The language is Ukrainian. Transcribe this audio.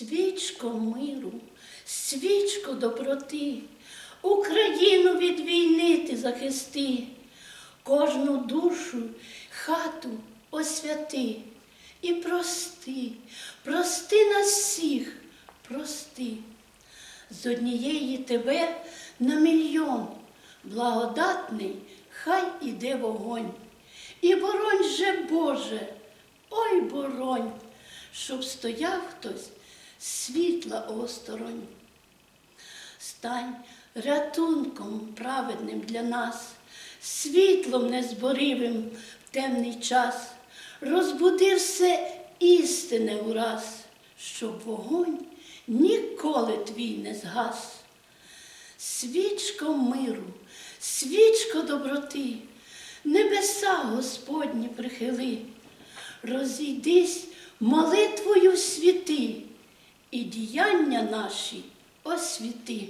Свічко миру, свічко доброти, Україну від війни ти захисти, кожну душу, хату освяти і прости, прости нас всіх, прости. З однієї тебе на мільйон, благодатний, хай іде вогонь. І боронь же, Боже, ой боронь, щоб стояв хтось світла осторонь. Стань рятунком праведним для нас, світлом незборівим в темний час, розбуди все істине ураз, щоб вогонь ніколи твій не згас. Свічко миру, свічко доброти, небеса Господні прихили, розійдись молитвою світи і діяння наші освіти.